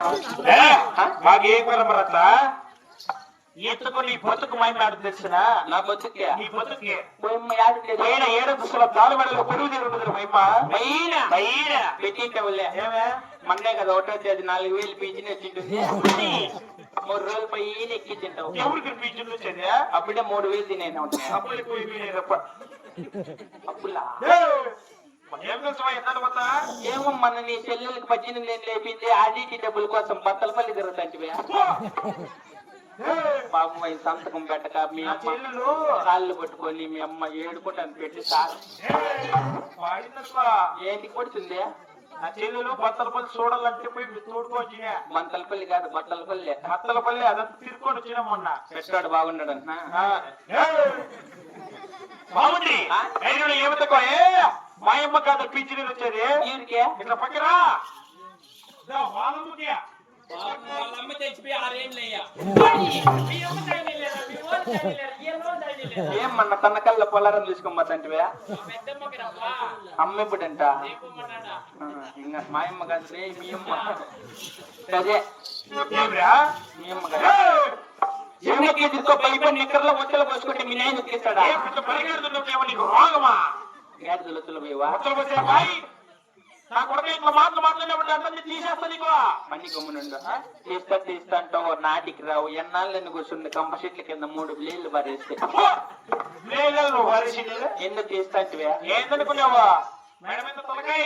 ఏ, మాకేం పరమరత ఎత్తుకుని బతుకు మైనాడు తెలిసిన నా బతుకే. నీ బతుకే. పైన ఏడు దుస్తుల తాలుబడలు పొరుగు తిరుగుతుంది మైప పైన పైన పెట్టింటవులే. ఏమే? మండే కదా ఒకటో తేదీ నాలుగు వేలు పీచిన వచ్చింటుంది మూడు రోజులు పైన ఎక్కి తింటావు. ఎవరికి వచ్చేది? అప్పుడే మూడు వేలు తినేనా ఉంటాయి పోయి. అప్పులా. ఏమో మన నీ చెల్లెలకి పద్దెనిమిది ఏళ్ళు లేపింది ఆడిటి డబ్బుల కోసం బత్తల పల్లి తిరుగుతాంటివే పాపం ఈ సంతకం పెట్టక మీ చెల్లెలు. కాళ్ళు పట్టుకొని మీ అమ్మ ఏడుకుంటాను పెట్టి సార్. ఏంటి కొడుతుంది? నా చెల్లెలు బత్తల పల్లి చూడాలంటే పోయి తోడుకోవచ్చిన మంతలపల్లి కాదు బత్తలపల్లి. బత్తల పల్లి అదంతా తిరుక్కొని వచ్చిన మొన్న. పెట్టాడు బాగున్నాడు అంటున్నా. బాగుంది. ఆ? మాయమ్మ కాదు పింఛన్ వచ్చేది. ఊరికే ఇట్లా పక్కరా. వాళ్ళమ్మకి. వాళ్ళమ్మ ఆరేళ్ళయ్యా. తన కళ్ళ పొలారం రవ్వా అమ్మ ఆ, ఇంకా మా అమ్మ కాదు మీ అమ్మ. అదే? మీ అమ్మ కాదు. తీసుకో పైపడి నిక్కర్లో వచ్చలు పోసుకుంటే మీ నాయన పెద్ద పరిగెడుతున్నావు నీకు రోగమా? నా కొడుకు ఇట్లా మాటలు అందరినీ తీసేస్తా నీకు. గమ్మునుండు తీస్తా తీస్తా అంటావు నాటికి రావు. ఎన్నాళ్ళని కూర్చుంది కంప చెట్ల కింద మూడు నువ్వు వరిసింది ఎందుకు తీస్తా ఏందనుకున్నావా? మేడం తలకాయ.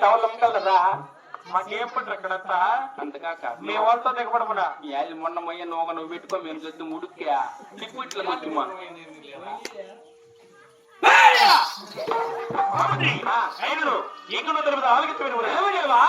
టవలం కలరా మాకేం అక్కడంతా. అంతకాక మీ వాళ్ళతో దిగబడమనా? ఈ ఆలి మొన్న మొయ్య నోగ నువ్వు పెట్టుకో మేము చూస్తే ఉడుక్కా. ఇట్లా మధ్యమా ఐదు ఇంకొన తరపున ఆలకించమని ఎవరేవా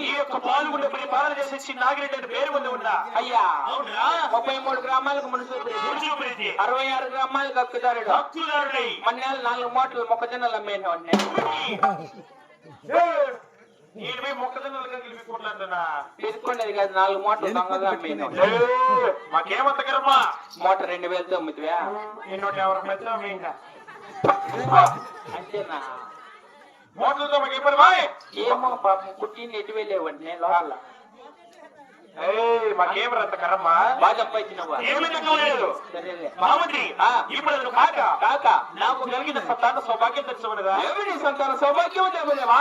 ఈ యొక్క పాల్గొండ పరిపాలన చేసేసి నాగిరెడ్డి అని పేరు పొంది ఉందా అయ్యా. ముప్పై మూడు గ్రామాలకు మన సూపర్ రెడ్డి ముడి చూపురెడ్డి అరవై ఆరు గ్రామాలకు హక్కుదారుడు. హక్కుదారుడై. మన్నేళ్ళు నాలుగు మూటలు మొక్కజొన్నలు అమ్మేన పోయి మొక్కజొన్నలు తీసుకునేది కాదు నాలుగు మూటలు దొంగగా అమ్మేన మాకేమంత కర్మ? మూట రెండు వేలతో అమ్ముతావా? ఎన్నోటి ఎవరికి మెచ్చా ఇంకా అంతేనా? మోటార్లతో మాకు ఇబ్బంది బాయ్ ఏమో పాపం కుట్టింది ఎటు వెళ్ళేవాడిని? లోపల. ఏయ్ మాకేం రంత కర్మ బాగా సంపాదించినవా ఏమీ తక్కువ లేదు సరేలే. మహామంత్రి ఆ. ఇప్పుడు నువ్వు కాక. కాక. నాకు కలిగిన సత్తాన సౌభాగ్యం తెలుసుకున్నదా సంతాన సౌభాగ్యం దేవదేవా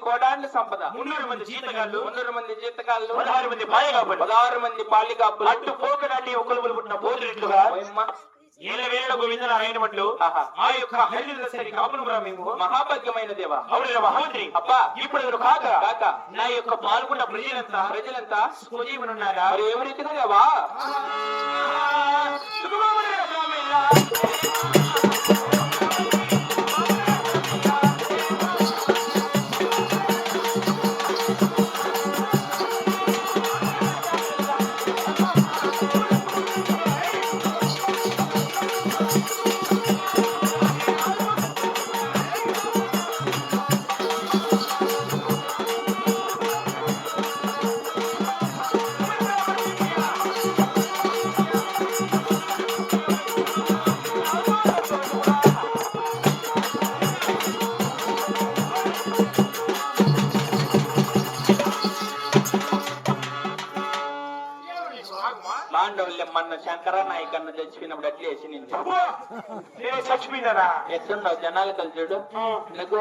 కోడాండ్ల సంపద. మున్నూరు మంది జీతగాళ్ళు మున్నూరు మంది జీతకాళ్ళు పదహారు మంది పాయగాపలు పదహారు మంది పాలికాపులు అట్టు పోకడాన్ని ఒకరు పుట్టిన పోతురెట్లుగా ఓయమ్మ, ఏళ్ళ వేళ గోవింద నారాయణమట్లు ఆహా. ఆ యొక్క హరిద సరి కాపులు మేము మహాభాగ్యమైన దేవా. అవును మహామంత్రి అబ్బా ఇప్పుడు కాక కాక? నా యొక్క పాల్గొన్న ప్రజలంతా ప్రజలంతా సుజీవనున్నారా మరి ఎవరైతే దేవా? చచ్చిపోయినప్పుడు అట్లా అబ్బో, నేను చచ్చిపోయిందనా ఎట్లున్నావు జనాలు కలిసి చూడు. నీకు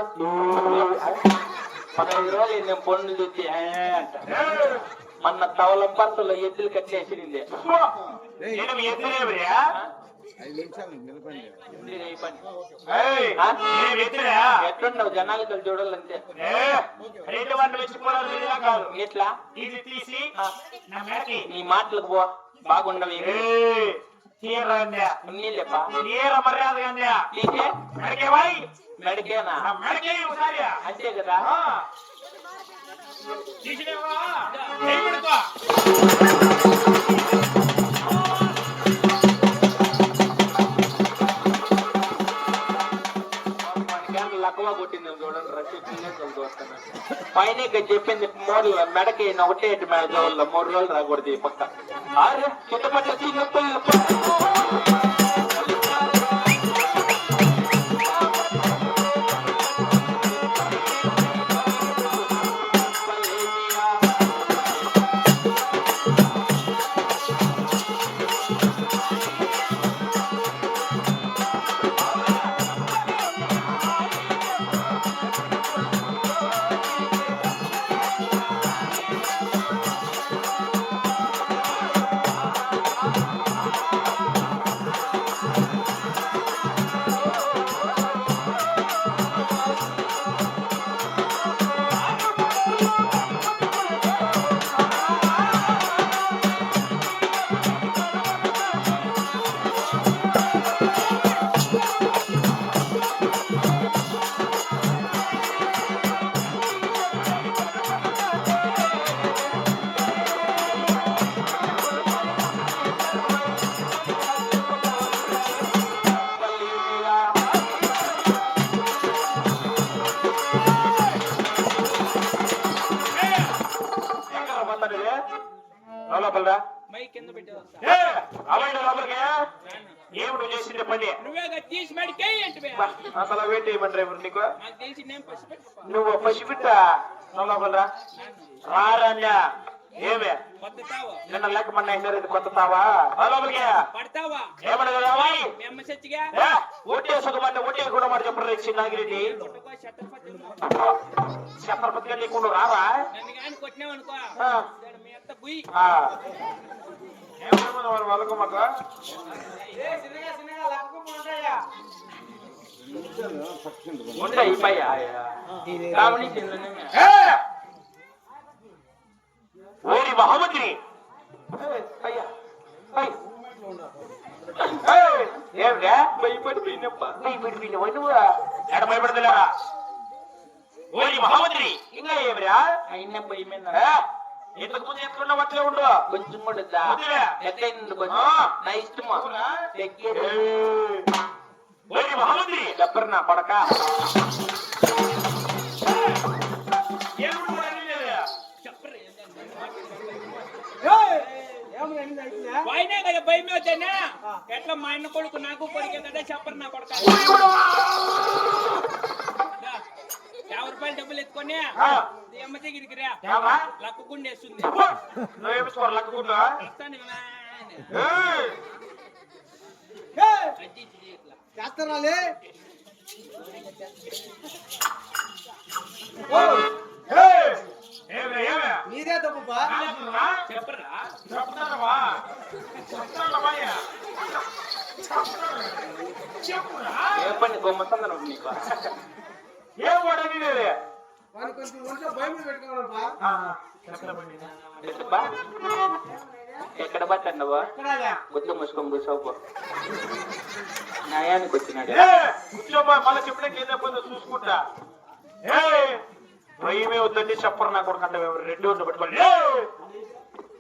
పదహైదు రోజులు నేను పొన్ను చూసి మొన్న తవలం పర్సులో ఎద్దులు ఎత్తులే ఎట్లున్నావు జనాలు కలిసి కాదు. ఎట్లా? నీ మాటలకు పో బాగుండవు ಸೀರ ಅಂದ್ಯ ಇನ್ನಿಲ್ಲಪ್ಪ ನೇರ ಮರ್ಯಾದೆ ಅಂದ್ಯ ಹೀಗೆ ಮೆಡಕೆ ಬಾಯಿ ಮೆಡಕೆನ ಮೆಡಕೆ ಹುಷಾರಿಯ ಅಂತೆ ಕದ ಹಾ పైన చెప్పింది మూడు మెడకి ఒకటే ఇటు మూడు రోజులు రాకూడదు ఈ పక్క. ఆరు చుట్టుపక్కల మై కింద పెట్టేది ఏ అవండి లోపలికి ఏమి నువ్వు చేసింది పని అసలు వెయిట్ చేయమని డ్రైవర్ నీకు? నువ్వు పసిబిట్ట లోపలరా రారన్యా ఏమే? నిన్న లెక్క మన ఇది కొత్త తావా లోపలికి. ఏమన్నా ఒట్టే సుఖమంటే ఒట్టే కూడా మాట చెప్పరు చిన్నాగిరెడ్డి? ఛత్రపతి ఛత్రపతిగా నీకుండా రారా నన్ను కానీ కొట్టినావనుకో ఆ. దాని మీ అత్త బుయ్ ఆ. ఏమన్నా మరి వాళ్ళకు మాట ఉంటాయి పై కావని చిన్ననే ఓరి మహమ్మద్ని అయ్యా పై ఏమిరా భయపడిపోయినప్ప భయపడిపోయిన నువ్వు ఎడ భయపడదులే ఓరి మహమ్మద్ని ఇంకా ఏమిరా అయిన భయమేనా ఏ? ఇంతకు ముందు అట్లే ఉండు? కొంచెం కూడా దా. వదిలే. ఎట్లయింది కొంచెం. నా ఇష్టమా చెప్పరు. నా కొడక కదా భయం ఎట్లా మా అన్న కొడుకు నాకు కొడుకే చెప్పరు నా కొడుకు యాభై రూపాయలు డబ్బులు ఎత్తుకొని అమ్మ దగ్గరికి రా. ఏమ్మా? లక్కు గుండేస్తుంది నువ్వేమి స్కోర్ లక్కుకుంటా వస్తాను ఇవ్వనా? అడ్డి ఇచ్చి ఇట్లా. చేస్తారాలే? నీదే తప్పుపా? చెప్పరా? చెప్తానవా? చెప్తానవా చెప్పురా? ఏ పని గొమ్మతందరం నీకు? ఏం వాడని నేనే. వాడిని కొంచెం ఒంట్లో భయం మీద పెట్టుకోవాలప్పా ఎట్టుపా? ఎక్కడ పట్టండవా గుద్దు మూసుకొని కూర్చోపో. న్యాయానికి వచ్చినాడు. ఏ! కూర్చోమ్మా మళ్ళీ చెప్పడానికి ఏదో కొంచెం చూసుకుంటా. భయమే వద్దండి చెప్పరు నా కొడుకు అంటే రెండు వందలు పెట్టుకోండి!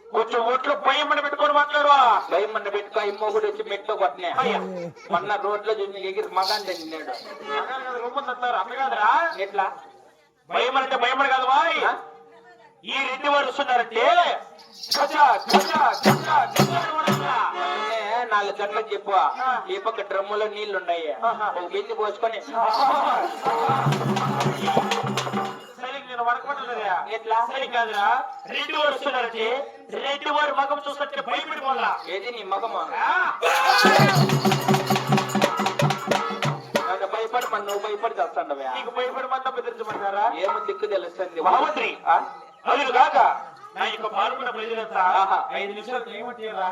కొంచెం ఒట్లు భయం పెట్టుకొని మాట్లాడవా? భయం మన పెట్టుకో ఇమ్మో కూడా వచ్చి మెట్టు కొట్టినా మొన్న రోడ్లో చూసి ఎగిరి మగాన్ తిన్నాడు ఎట్లా? భయం అంటే భయం కాదు ఆ? ఈ రెడ్డి వారు వస్తున్నారంటే? నాలుగు గంటలకు చెప్పు. ఈ పక్క డ్రమ్ములో నీళ్ళు ఉన్నాయి ఆహా. ఒక బింది పోసుకొని. సరే నేను వడకబట్టలేదా ఎట్లా సరే కాదురా. రెడ్డి వారు వస్తున్నారంటే రెడ్డి వారి మగం చూస్తుంటే భయపడిపోవాలా ఏది నీ మగము? ఆ? నన్ను భయపడి మన నువ్వు భయపడి చేస్తాండవే నీకు భయపడమంతా బెదిరించమంటారా ఏమో దిక్కు తెలుస్తుంది? మహామంత్రి ఆ? అది కాక నా యొక్క పాల్గొన్న ప్రజలంతా. ఐదు నిమిషాలు చేయమంటారా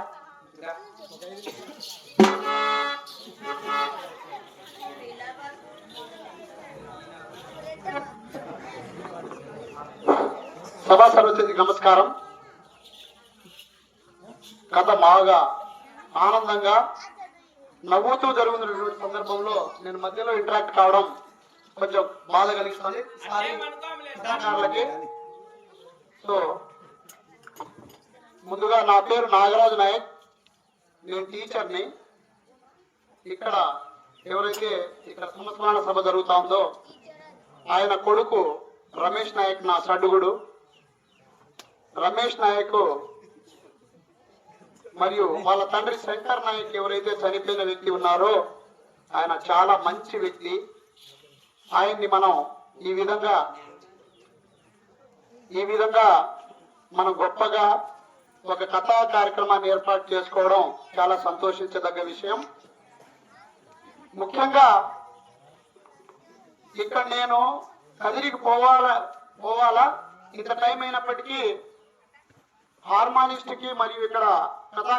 సభా సరస్వతికి నమస్కారం. కథ బాగా ఆనందంగా నవ్వుతూ జరుగుతున్నటువంటి సందర్భంలో నేను మధ్యలో ఇంటరాక్ట్ కావడం కొంచెం బాధ కలిగిస్తుంది. సో ముందుగా నా పేరు నాగరాజు నాయక్. నేను టీచర్ని. ఇక్కడ ఎవరైతే ఇక్కడ సంస్మరణ సభ జరుగుతా ఉందో ఆయన కొడుకు రమేష్ నాయక్ నా సడ్డుగుడు. రమేష్ నాయక్ మరియు వాళ్ళ తండ్రి శంకర్ నాయక్ ఎవరైతే చనిపోయిన వ్యక్తి ఉన్నారో ఆయన చాలా మంచి వ్యక్తి. ఆయన్ని మనం ఈ విధంగా ఈ విధంగా మనం గొప్పగా ఒక కథా కార్యక్రమాన్ని ఏర్పాటు చేసుకోవడం చాలా సంతోషించదగ్గ విషయం. ముఖ్యంగా ఇక్కడ నేను కదిరికి పోవాలా పోవాలా? ఇంత టైం అయినప్పటికీ హార్మానిస్ట్కి మరియు ఇక్కడ కథా